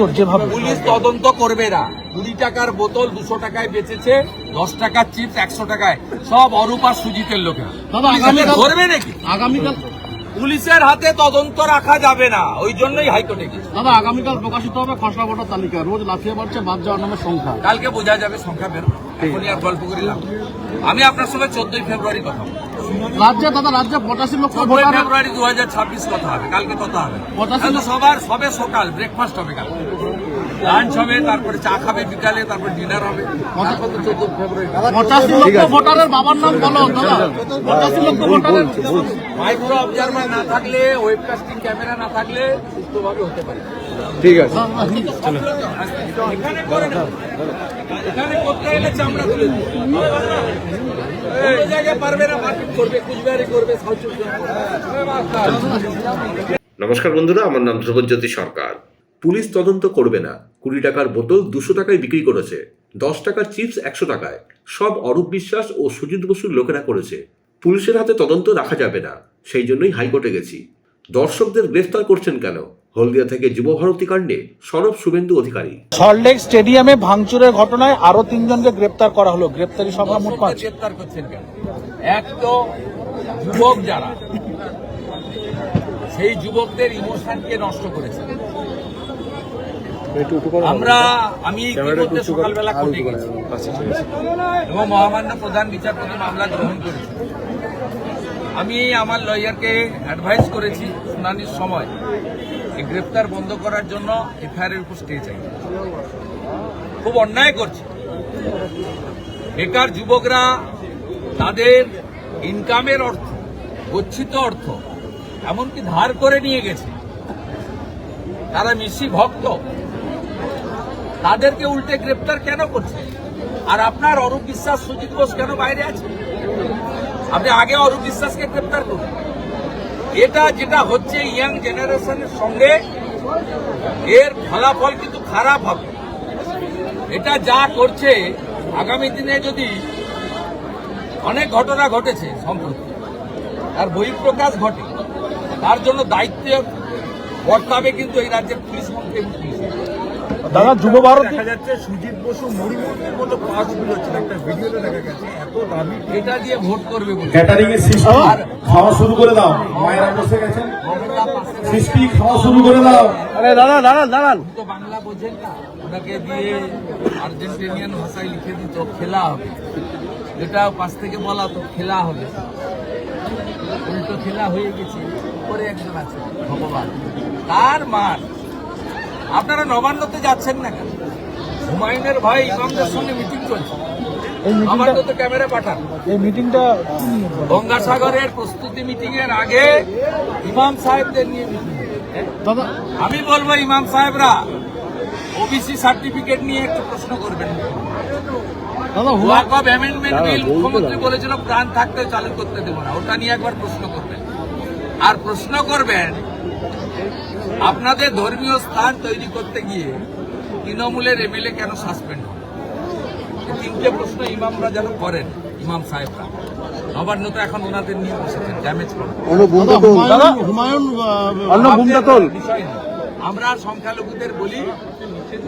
তোর যেভাবে। পুলিশ তদন্ত করবে না। কুড়ি টাকার বোতল দুশো টাকায় বেচেছে দশ টাকার চিপস একশো টাকায়। সব অরূপ আর সুজিতের লোকেরা। এদের ধরবে নাকি? আগামীকাল পুলিশের হাতে তদন্ত রাখা যাবে না ওই জন্যই হাইকোর্টে গেছে। দাদা আগামীকাল প্রকাশিত হবে খসড়া ভোটার তালিকা। রোজ লাফিয়ে পড়ছে বাদ যাওয়ার নামের সংখ্যা। কালকে বোঝা যাবে সংখ্যা বের এখনই আর গল্প করিলাম। আমি আপনার সঙ্গে চোদ্দই ফেব্রুয়ারি কথা রাজ্যে দাদা রাজ্যে পঁচাশি লক্ষ ভোটার ফেব্রুয়ারি দু হাজার ছাব্বিশ কথা হবে কালকে কথা হবে। পঁচাশি সবার সবে সকাল ব্রেকফাস্ট হবে লাঞ্চ হবে তারপরে চা খাবে বিকালে তারপরে ডিনার হবে। তারপর তো চোদ্দ ফেব্রুয়ারি। পঁচাশি লক্ষ ভোটারের বাবার নাম বলো পঁচাশি লক্ষ ভোটারের মাইক্রো অবজারভার না থাকলে ওয়েবকাস্টিং ক্যামেরা না থাকলে সুস্থভাবে হতে পারে। ঠিক আছে। এখানে করতে গেলে চামড়া তুলে পারবে না মার্কেট করবে কুচবিহারি করবে সাউথ নমস্কার বন্ধুরা আমার নাম ধ্রুবজ্যোতি সরকার। পুলিশ তদন্ত করবে না। কুড়ি টাকার বোতল দুশো টাকায় বিক্রি করেছে। দশ টাকার চিপস একশো টাকায়। সব অরূপ বিশ্বাস ও সুজিত বসুর লোকেরা করেছে। পুলিশের হাতে তদন্ত রাখা যাবে না। সেই জন্যই হাইকোর্টে গেছি। দর্শকদের গ্রেফতার করছেন কেন? হলদিয়া থেকে যুবভারতী কাণ্ডে সরব শুভেন্দু অধিকারী। সল্টলেক স্টেডিয়ামে ভাঙচুরের ঘটনায় আরও তিনজনকে গ্রেপ্তার করা হলো। গ্রেপ্তারি সংখ্যা মোট পাঁচ। গ্রেপ্তার করছেন কেন? এক তো যুবক যারা সেই যুবকদের ইমোশনকে নষ্ট করেছে। আমরা আমি ইতিমধ্যে সকালবেলা কোর্টে গেছি এবং মহামান্য প্রধান বিচারপতি মামলা গ্রহণ করেছি আমি আমার লয়ারকে অ্যাডভাইস করেছি শুনানির সময় এই গ্রেপ্তার বন্ধ করার জন্য এফআইআর এর উপর স্টে চাই। খুব অন্যায় করছে। বেকার যুবকরা, তাদের ইনকামের অর্থ, গচ্ছিত অর্থ, এমনকি ধার করে নিয়ে গেছে। তারা মিশি ভক্ত। তাদেরকে উল্টে গ্রেপ্তার কেন করছে? আর আপনার অরূপ বিশ্বাস, সুজিত বোস কেন বাইরে আছে? আপনি আগে অরূপ বিশ্বাসকে গ্রেপ্তার করুন। এটা যেটা হচ্ছে ইয়াং জেনারেশনের সঙ্গে এর ফলাফল কিন্তু খারাপ হবে। এটা যা করছে, আগামী দিনে যদি অনেক ঘটনা ঘটেছে সম্প্রতি, তার বহিঃপ্রকাশ ঘটে, তার জন্য দায়িত্ব বর্তাবে কিন্তু এই রাজ্যের পুলিশ মন্ত্রী পুলিশ। দাদা যুব ভারতী দেখা যাচ্ছে সুজিত বসু মরিমুখের মতো পাস হচ্ছে একটা ভিডিওতে দেখা গেছে। এত দামি এটা দিয়ে ভোট করবে বলে। ক্যাটারিং এর সিস্টেম খাওয়া শুরু করে দাও। মায়েরা বসে গেছেন। সৃষ্টি খাওয়া শুরু করে দাও। আরে দাদা দাঁড়ান দাঁড়ান তো বাংলা বোঝেন না। ওনাকে দিয়ে আর্জেন্টিনিয়ান ভাষায় লিখে দিত খেলা হবে। যেটা পাশ থেকে বলা তো খেলা হবে। উল্টো খেলা হয়ে গেছে। পরে একজন আছে ভগবান। তার মার আপনারা নবান্নতে যাচ্ছেন না কেন? হুমায়ুনের ভাই ইমামদের সঙ্গে মিটিং চলছে। আমার তো ক্যামেরা পাঠান। এই মিটিংটা? গঙ্গাসাগরের প্রস্তুতি মিটিং এর আগে ইমাম সাহেবদের নিয়ে মিটিং। দাদা আমি বলব ইমাম সাহেবরা ওবিসি সার্টিফিকেট নিয়ে একটু প্রশ্ন করবেন। হুয়া ওয়াক অ্যামেন্ডমেন্ট বিল মুখ্যমন্ত্রী বলেছিল প্রাণ থাকতে চালু করতে দেবো না। ওটা নিয়ে একবার প্রশ্ন করবেন। আর প্রশ্ন করবেন আপনাদের ধর্মীয় স্থান তৈরি করতে গিয়ে তৃণমূলের এমএলএ কেন সাসপেন্ড এই তিনটে প্রশ্ন ইমামরা যেন করেন ইমাম সাহেবরা। নবান্ন তো এখন ওনাদের নিয়ে বসেছেন ড্যামেজ করেন। বিষয় না। আমরা সংখ্যালঘুদের বলি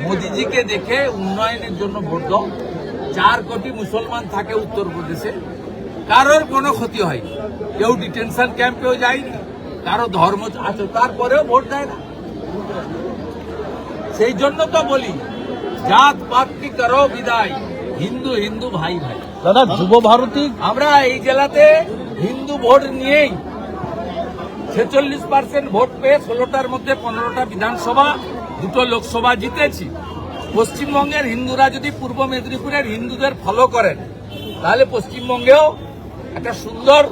মোদিজিকে দেখে উন্নয়নের জন্য ভোট দাও। চার কোটি মুসলমান থাকে উত্তরপ্রদেশে। কারোর কোনো ক্ষতি হয়নি। কেউ ডিটেনশন ক্যাম্পেও যায়নি। কারও ধর্ম আছে তারপরেও ভোট দেয় না। সেই জন্য তো বলি জাত পাত করো বিদায়? হিন্দু হিন্দু ভাই ভাই। দাদা যুব ভারতী আমরা এই জেলাতে হিন্দু ভোট নিয়েই ছেচল্লিশ পার্সেন্ট ভোট পেয়ে ষোলোটার মধ্যে পনেরোটা বিধানসভা দুটো লোকসভা জিতেছি। পশ্চিমবঙ্গের হিন্দুরা যদি পূর্ব মেদিনীপুরের হিন্দুদের ফলো করেন তাহলে পশ্চিমবঙ্গেও একটা সুন্দর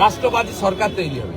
রাষ্ট্রবাদী সরকার তৈরি হবে।